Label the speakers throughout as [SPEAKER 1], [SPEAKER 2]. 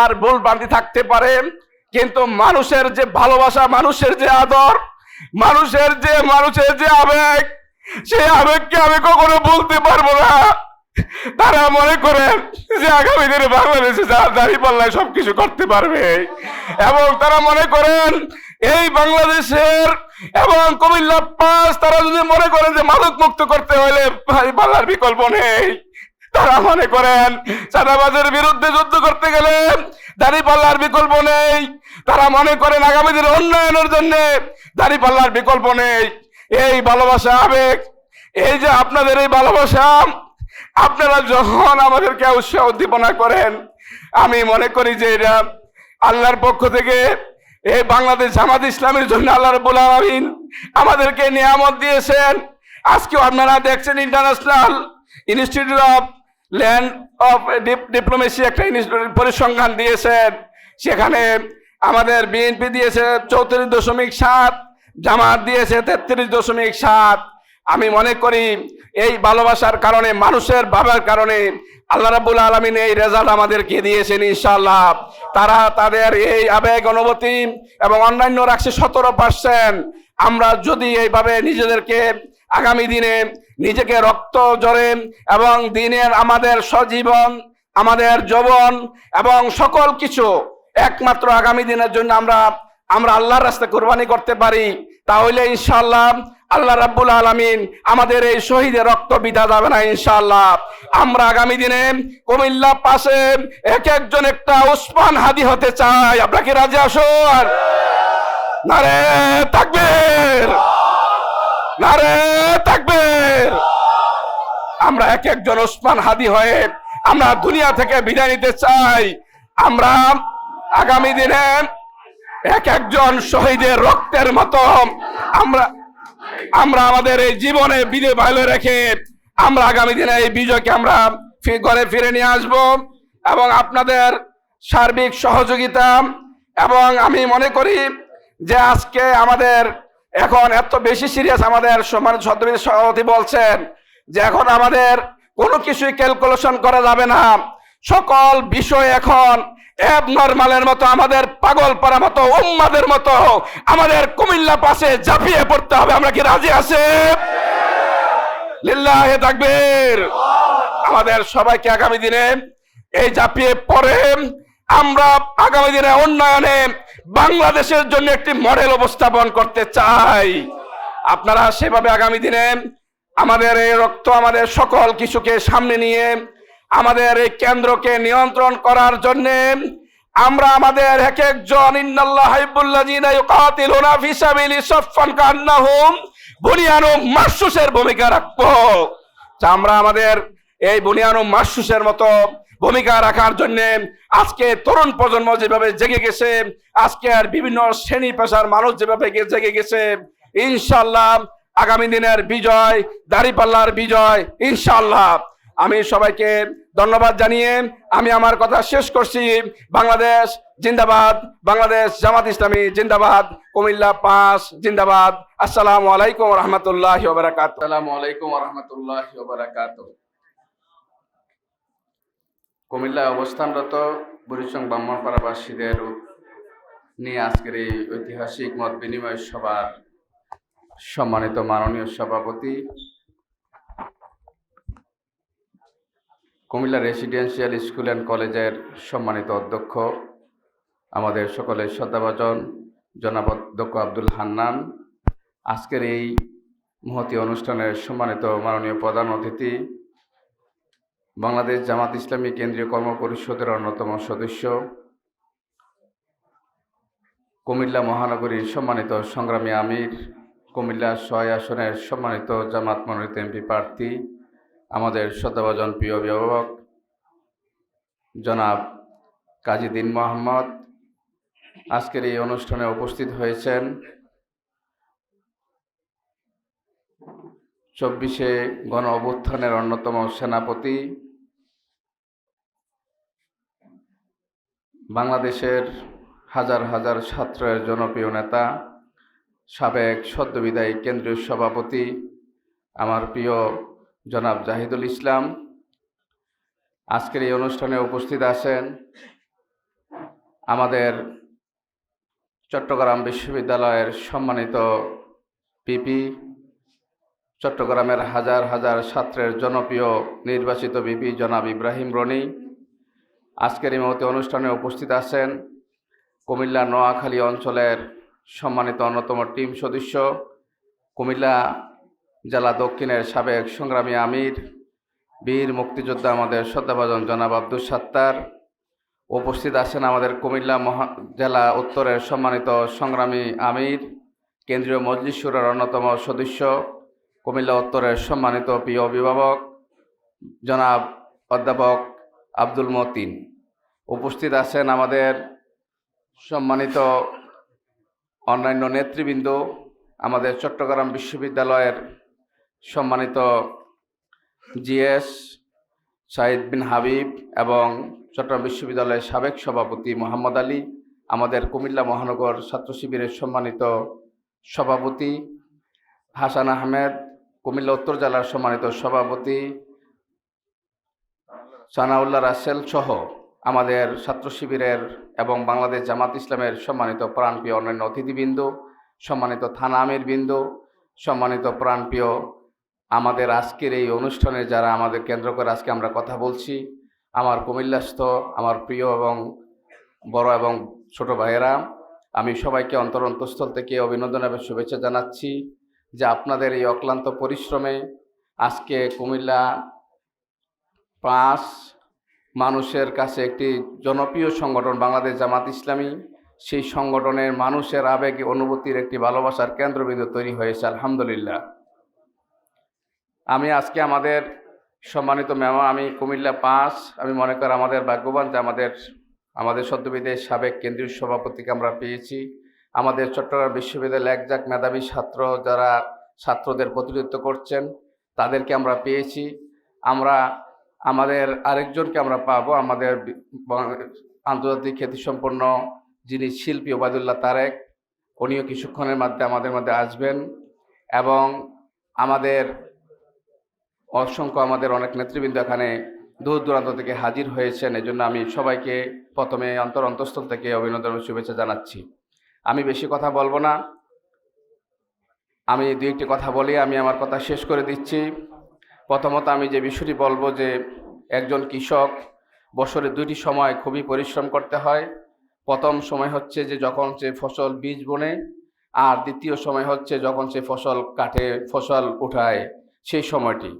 [SPEAKER 1] আমার ভুল ভ্রান্তি থাকতে পারে। কিন্তু মানুষের যে ভালোবাসা, মানুষের যে আদর, মানুষের যে মানুষের যে আবেগ, সেই আবেগকে আমি কখনো বলতে পারব না। তারা মনে করেন যে আগামী দিনে বাংলাদেশে যা দাঁড়িয়ে পাল্লায় সবকিছু করতে পারবে। এবং তারা মনে করেন এই বাংলাদেশের এবং কুমিল্লা পাস তারা যদি মনে করেন যে মাদক মুক্ত করতে হলে পাল্লার বিকল্প নেই। তারা মনে করেন চাঁদাবাজের বিরুদ্ধে যুদ্ধ করতে গেলে দাড়ি পাল্লার বিকল্প নেই। তারা মনে করেন আগামী দিনের উন্নয়নের জন্য দাড়ি পাল্লার বিকল্প নেই। এই ভালোবাসা আবেগ, এই যে আপনাদের এই ভালোবাসা, আপনারা যখন আমাদেরকে উৎসাহ উদ্দীপনা করেন, আমি মনে করি যে এটা আল্লাহর পক্ষ থেকে এই বাংলাদেশ জামাত ইসলামের জন্য আল্লাহ রবুল আলমিন আমাদেরকে নিয়ামত দিয়েছেন। আজকে আপনারা দেখছেন international institute of land of diplomacy একটা পরিসংখ্যান দিয়েছেন সেখানে আমাদের বিএনপি দিয়েছে চৌত্রিশ দশমিক সাত জামাত দিয়েছে তেত্রিশ দশমিক সাত। আমি মনে করি এই ভালোবাসার কারণে, মানুষের ভাবার কারণে আল্লাহ রাবুল আলমিন এই রেজাল্ট আমাদেরকে দিয়েছেন ইনশাল্লাহ তারা তাদের এই আবেগ, অনুভূতি এবং অন্যান্য রাখছে সতেরো পার্সেন্ট আমরা যদি এইভাবে নিজেদেরকে আগামী দিনে নিজেকে রক্ত জড়ে এবং দিনের আমাদের সজীবন, আমাদের যৌবন এবং সকল কিছু একমাত্র আগামী দিনের জন্য আমরা আমরা আল্লাহর রাস্তায় কোরবানি করতে পারি, তাহলে ইনশাল্লাহ আল্লাহ রাব্বুল আলামিন আমাদের এই শহীদের রক্ত বিধা যাবে না ইনশাল্লাহ আমরা আগামী দিনে কুমিল্লা পাশে এক একজন একটা উসমান হাদি হতে চাই। আপনারা কি রাজি আসুন? নারে তাকবীর! নারে তাকবীর। আমরা এক একজন ওসমান হাদি হয়ে আমরা দুনিয়া থেকে বিদায় নিতে চাই। আমরা আগামী দিনে এক একজন শহীদের রক্তের মতো আমরা আমরা আমাদের এই জীবনে বিজয় ভালো রেখে আমরা আগামী দিনে এই বিজয়কে আমরা ঘরে ফিরে নিয়ে আসব এবং আপনাদের সার্বিক সহযোগিতা এবং আমি মনে করি যে আজকে আমাদের এখন এত বেশি সিরিয়াস আমাদের সম্মানিত সদস্য সভাপতি বলছেন যে এখন আমাদের কোনো কিছুই ক্যালকুলেশন করা যাবে না। সকল বিষয় এখন অ্যাব নর্মালের মতো, আমাদের পাগল পাড়া মতো, উম্মাদের মতো, আমাদের কুমিল্লা পাশে ঝাঁপিয়ে পড়তে হবে। আমরা কি রাজি আছে? লিল্লাহে তাকবীর। আমাদের সবাইকে আগামী দিনে এই ঝাঁপিয়ে পড়ে আমরা আগামী দিনে উন্নয়নে বাংলাদেশের জন্য একটি মডেল উপস্থাপন করতে চাই। আপনারা সেভাবে আগামী দিনে আমাদের এই রক্ত আমাদের সকল কিছুকে সামনে নিয়ে আমাদের এই কেন্দ্রকে নিয়ন্ত্রণ করার জন্য আমরা আমাদের এক একজন ইন্নাল্লাহ হাইবুল্লাযিনা ইউকাতিলুনা ফি সাবিলি সাফফান কান্নাহুম বুনিয়ানুম মাসুসের ভূমিকা রাখব। আমরা আমাদের এই বুনিয়ানুম মাসুসের মতো ভূমিকা রাখার জন্য আজকে তরুণ প্রজন্ম যেভাবে জেগে গেছে, আজকে আর বিভিন্ন শ্রেণি পেশার মানুষ যেভাবে জেগে গেছে ইনশাল্লাহ আগামী দিনের বিজয়, দাড়িপাল্লার বিজয় ইনশাল্লাহ আমি সবাইকে ধন্যবাদ জানিয়ে আমি আমার কথা শেষ করছি। বাংলাদেশ জিন্দাবাদ, বাংলাদেশ জামাত ইসলামী জিন্দাবাদ, কুমিল্লা পাঁচ জিন্দাবাদ। আসসালামু আলাইকুম রহমতুল্লাহ বারাকাত
[SPEAKER 2] আসসালামু আলাইকুম রহমতুল্লাহ কুমিল্লায় অবস্থানরত বুড়িচং ব্রাহ্মণপাড়াবাসীদের নিয়ে আজকের এই ঐতিহাসিক মত বিনিময় সভার সম্মানিত মাননীয় সভাপতি কুমিল্লা রেসিডেন্সিয়াল স্কুল অ্যান্ড কলেজের সম্মানিত অধ্যক্ষ, আমাদের সকলের শ্রদ্ধাভাজন জনাব অধ্যক্ষ আব্দুল হান্নান। আজকের এই মহতি অনুষ্ঠানের সম্মানিত মাননীয় প্রধান অতিথি বাংলাদেশ জামাত ইসলামী কেন্দ্রীয় কর্ম পরিষদের অন্যতম সদস্য। কুমিল্লা মহানগরীর সম্মানিত সংগ্রামী আমির, কুমিল্লা ছয় আসনের সম্মানিত জামাত মনোনীত এমপি প্রার্থী, আমাদের শ্রদ্ধাভাজন প্রিয় অভিভাবক, জনাব কাজী দিন মোহাম্মদ। আজকের এই অনুষ্ঠানে উপস্থিত হয়েছেন চব্বিশে গণ অভ্যুত্থানের অন্যতম সেনাপতি বাংলাদেশের হাজার হাজার ছাত্রের জনপ্রিয় নেতা, সাবেক সদ্যবিদায়ী কেন্দ্রীয় সভাপতি, আমার প্রিয় জনাব জাহিদুল ইসলাম। আজকের এই অনুষ্ঠানে উপস্থিত আছেন আমাদের চট্টগ্রাম বিশ্ববিদ্যালয়ের সম্মানিত পিপি, চট্টগ্রামের হাজার হাজার ছাত্রের জনপ্রিয় নির্বাচিত বিপি জনাব ইব্রাহিম রনি। আজকের এই অনুষ্ঠানে উপস্থিত আছেন কুমিল্লা নোয়াখালী অঞ্চলের সম্মানিত অন্যতম টিম সদস্য, কুমিল্লা জেলা দক্ষিণের সাবেক সংগ্রামী আমির, বীর মুক্তিযোদ্ধা আমাদের শ্রদ্ধাভাজন জনাব আব্দুল সাত্তার। উপস্থিত আছেন আমাদের কুমিল্লা মহা, জেলা উত্তরের সম্মানিত সংগ্রামী আমির, কেন্দ্রীয় মজলিসুরের অন্যতম সদস্য, কুমিল্লা উত্তরের সম্মানিত প্রিয় অভিভাবক জনাব অধ্যাপক আব্দুল মতিন। উপস্থিত আছেন আমাদের সম্মানিত অন্যান্য নেতৃবৃন্দ, আমাদের চট্টগ্রাম বিশ্ববিদ্যালয়ের সম্মানিত জিএস সাইদ বিন হাবিব এবং চট্টগ্রাম বিশ্ববিদ্যালয়ের সাবেক সভাপতি মোহাম্মদ আলী, আমাদের কুমিল্লা মহানগর ছাত্র শিবিরের সম্মানিত সভাপতি হাসান আহমেদ, কুমিল্লা উত্তর জেলার সম্মানিত সভাপতি সানাউল্লাহ রাসেল সহ আমাদের ছাত্র শিবিরের এবং বাংলাদেশ জামাত ইসলামের সম্মানিত প্রাণপ্রিয় অন্যান্য অতিথিবৃন্দ, সম্মানিত থানা আমির বৃন্দ সম্মানিত প্রাণপ্রিয় আমাদের আজকের এই অনুষ্ঠানে যারা আমাদের কেন্দ্র করে আজকে আমরা কথা বলছি, আমার কুমিল্লাস্থ, আমার প্রিয় এবং বড় এবং ছোট ভাইয়েরা, আমি সবাইকে অন্তর অন্তঃস্থল থেকে অভিনন্দন এবং শুভেচ্ছা জানাচ্ছি যে আপনাদের এই অক্লান্ত পরিশ্রমে আজকে কুমিল্লা পাঁচ মানুষের কাছে একটি জনপ্রিয় সংগঠন বাংলাদেশ জামাত ইসলামী। সেই সংগঠনের মানুষের আবেগ অনুভূতির একটি ভালোবাসার কেন্দ্রবিন্দু তৈরি হয়েছে, আলহামদুলিল্লাহ। আমি আজকে আমাদের সম্মানিত মেমা আমি কুমিল্লা পাঁচ, আমি মনে করি আমাদের ভাগ্যবান যে আমাদের আমাদের সদ্যবিদের সাবেক কেন্দ্রীয় সভাপতিকে আমরা পেয়েছি। আমাদের চট্টগ্রাম বিশ্ববিদ্যালয়ের একজাক মেধাবী ছাত্র যারা ছাত্রদের প্রতিনিধিত্ব করছেন, তাদেরকে আমরা পেয়েছি। আমরা আমাদের আরেকজনকে আমরা পাবো, আমাদের আন্তর্জাতিক খ্যাতিসম্পন্ন যিনি শিল্পী ওবায়দুল্লাহ তারেক, উনিও কিছুক্ষণের মধ্যে আমাদের মধ্যে আসবেন এবং আমাদের অসংখ্য আমাদের অনেক নেতৃবৃন্দ এখানে দূর দূরান্ত থেকে হাজির হয়েছেন। এজন্য আমি সবাইকে প্রথমে অন্তর অন্তঃস্থল থেকে অভিনন্দন শুভেচ্ছা জানাচ্ছি। আমি বেশি কথা বলব না। আমি দু একটি কথা বলি, আমি আমার কথা শেষ করে দিচ্ছি। প্রথমত আমি যে বিষয়টি বলব যে একজন কৃষক বছরে দুইটি সময় খুবই পরিশ্রম করতে হয়। প্রথম সময় হচ্ছে যে যখন সে ফসল বীজ বোনে আর দ্বিতীয় সময় হচ্ছে যখন সে ফসল কাটে ফসল উঠায় সেই সময়টি।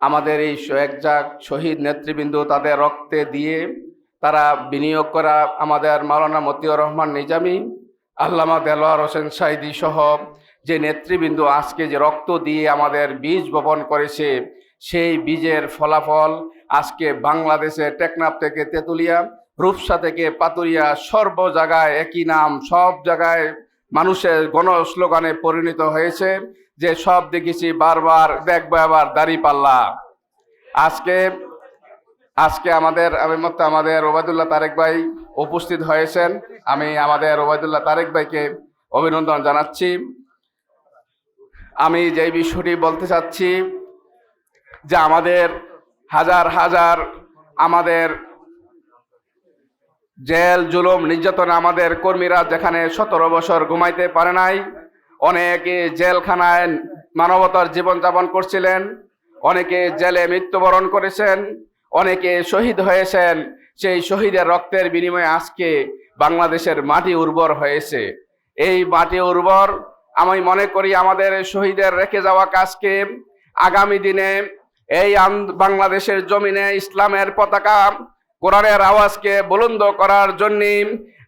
[SPEAKER 2] আমাদের এই একজাক শহীদ নেতৃবৃন্দ তাদের রক্তে দিয়ে তারা বিনিয়োগ করা আমাদের মাওলানা মতিউর রহমান নিজামী, আল্লামা দেলোয়ার হোসেন সাইদি সহ যে নেতৃবৃন্দ আজকে যে রক্ত দিয়ে আমাদের বীজ বপন করেছে সেই বীজের ফলাফল আজকে বাংলাদেশে টেকনাফ থেকে তেঁতুলিয়া, রূপসা থেকে পাতুরিয়া সর্ব জায়গায় একই নাম, সব জায়গায় মানুষের গণ স্লোগানে পরিণত হয়েছে যে সব দেখেছি বারবার দেখব আবার দাড়ি পাল্লা। আজকে আজকে আমাদের, আমি মতো আমাদের ওবায়দুল্লাহ তারেক ভাই উপস্থিত হয়েছেন। আমি আমাদের ওবায়দুল্লাহ তারেক ভাইকে অভিনন্দন জানাচ্ছি। আমি যে বিষয়টি বলতে চাচ্ছি যে আমাদের হাজার হাজার আমাদের জেল, জুলুম, নির্যাতন আমাদের কর্মীরা যেখানে সতেরো বছর ঘুমাইতে পারে নাই। অনেকে জেলখানায় মানবতার জীবনযাপন করছিলেন, অনেকে জেলে মৃত্যুবরণ করেছেন, অনেকে শহীদ হয়েছেন। সেই শহীদের রক্তের বিনিময়ে আজকে বাংলাদেশের মাটি উর্বর হয়েছে। এই মাটি উর্বর, আমি মনে করি আমাদের শহীদের রেখে যাওয়া কাজকে আগামী দিনে এই বাংলাদেশের জমিনে ইসলামের পতাকা কোরআনের আওয়াজকে বুলন্দ করার জন্য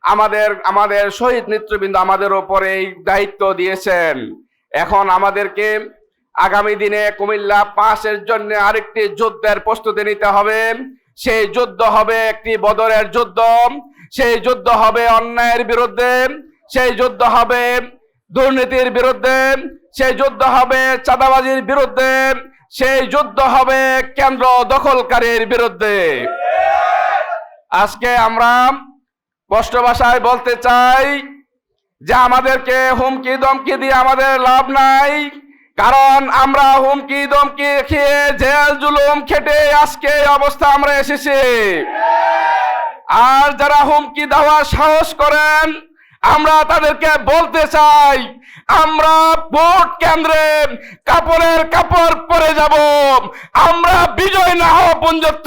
[SPEAKER 2] আমাদের আমাদের শহীদ নেতৃবৃন্দ আমাদের ওপরে এই দায়িত্ব দিয়েছেন। এখন আমাদেরকে আগামী দিনে কুমিল্লা পাঁচের জন্য আরেকটি যুদ্ধের প্রস্তুতি নিতে হবে। সেই যুদ্ধ হবে একটি বদরের যুদ্ধ। সেই যুদ্ধ হবে অন্যায়ের বিরুদ্ধে। সেই যুদ্ধ হবে দুর্নীতির বিরুদ্ধে। সেই যুদ্ধ হবে চাঁদাবাজির বিরুদ্ধে। সেই যুদ্ধ হবে কেন্দ্র দখলকারীর বিরুদ্ধে। আজকে আমরা স্পষ্ট ভাষায় বলতে চাই যে আমাদেরকে হুমকি দমকি দিয়ে আমাদের লাভ নাই, কারণ আমরা হুমকি দমকি খেয়ে জেল জুলুম খেটে আজকে অবস্থা আমরা এসেছি।
[SPEAKER 1] আর যারা হুমকি দেওয়ার সাহস করেন, আমরা তাদেরকে বলতে চাই আমরা ভোট কেন্দ্রে কাপড়ের কাপড় পরে যাব। আমরা বিজয় না হওয়া পর্যন্ত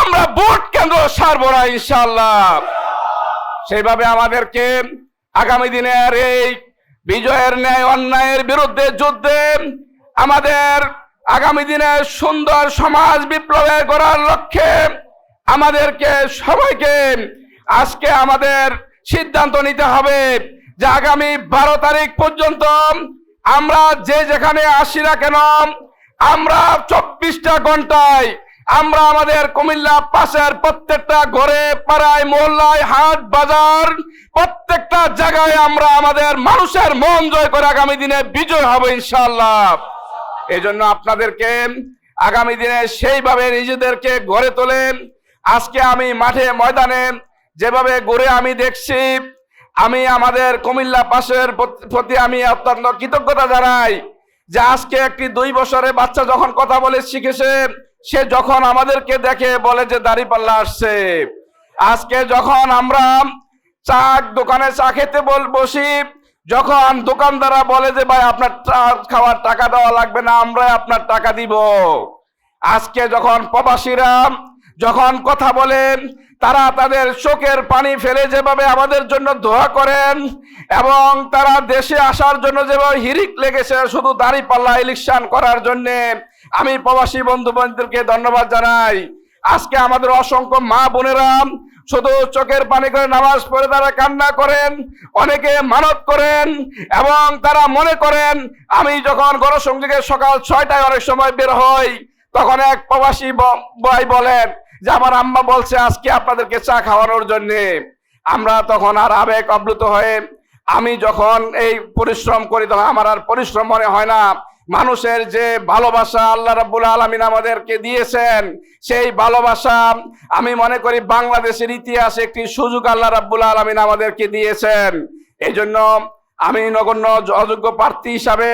[SPEAKER 1] আমরা ভোট কেন্দ্র সারব না ইনশাল্লাহ সেইভাবে আমাদেরকে আগামী দিনের এই বিজয়ের ন্যায়, অন্যায়ের বিরুদ্ধে যুদ্ধে আমাদের আগামী দিনের সুন্দর সমাজ বিপ্লবের করার লক্ষ্যে আমাদেরকে সবাইকে আজকে আমাদের সিদ্ধান্ত নিতে হবে। যে আগামী বারো তারিখ পর্যন্ত আমরা যে যেখানে আসি না কেন, আমরা চব্বিশটা ঘন্টায় আমরা আমাদের কুমিল্লা পাশের প্রত্যেকটা ঘরে, পাড়ায়, মহল্লায়, হাট, বাজার, প্রত্যেকটা জায়গায় আমরা আমাদের মানুষের মন জয় করে আগামী দিনে বিজয় হবে ইনশাল্লাহ এই জন্য আপনাদেরকে আগামী দিনে সেইভাবে নিজেদেরকে গড়ে তোলেন। আজকে আমি মাঠে ময়দানে যেভাবে গড়ে আমি দেখছি আমি আমাদের কুমিল্লা পাশের প্রতি আমি অত্যন্ত কৃতজ্ঞতা জানাই যে আজকে একটি দুই বছরের বাচ্চা যখন কথা বলে শিখেছে, সে যখন আমাদেরকে দেখে বলে যে দাড়িপাল্লা আসছে। আজকে যখন আমরা চা দোকানে চা খেতে বসি, যখন দোকানদাররা বলে যে, ভাই, আপনার চা খাওয়ার টাকা দেওয়া লাগবে না আমরা আপনার টাকা দিব। আজকে যখন প্রবাসীরা যখন কথা বলেন তারা তাদের চোখের পানি ফেলে যেভাবে আমাদের জন্য দোয়া করেন এবং তারা দেশে আসার জন্য যেভাবে হিরিক লেগেছে, শুধু দাড়ি পাল্লা ইলেকশন করার জন্য। আমি প্রবাসী বন্ধু বান্ধবদেরকে ধন্যবাদ জানাই। আজকে আমাদের অসংখ্য মা বোনেরা শুধু চোখের পানি করে নামাজ পড়ে তারা কান্না করেন, অনেকে মানত করেন এবং তারা মনে করেন, আমি যখন গণসংযোগের সকাল ছয়টায় অনেক সময় বের হই, তখন এক প্রবাসী ভাই বলেন যে আমার আম্মা বলছে, আজকে আপনাদেরকে চা খাওয়ানোর জন্য। আমরা তখন আর আবেগ আপ্লুত হয়ে আমি যখন এই পরিশ্রম করি, তখন আমার আর পরিশ্রম মনে হয় না। মানুষের যে ভালোবাসা আল্লাহ রাব্বুল আলমিন আমাদেরকে দিয়েছেন, সেই ভালোবাসা আমি মনে করি বাংলাদেশের ইতিহাসে একটি সুযোগ আল্লাহ রাব্বুল আলমিন আমাদেরকে দিয়েছেন। এই জন্য আমি নগণ্য অযোগ্য প্রার্থী হিসাবে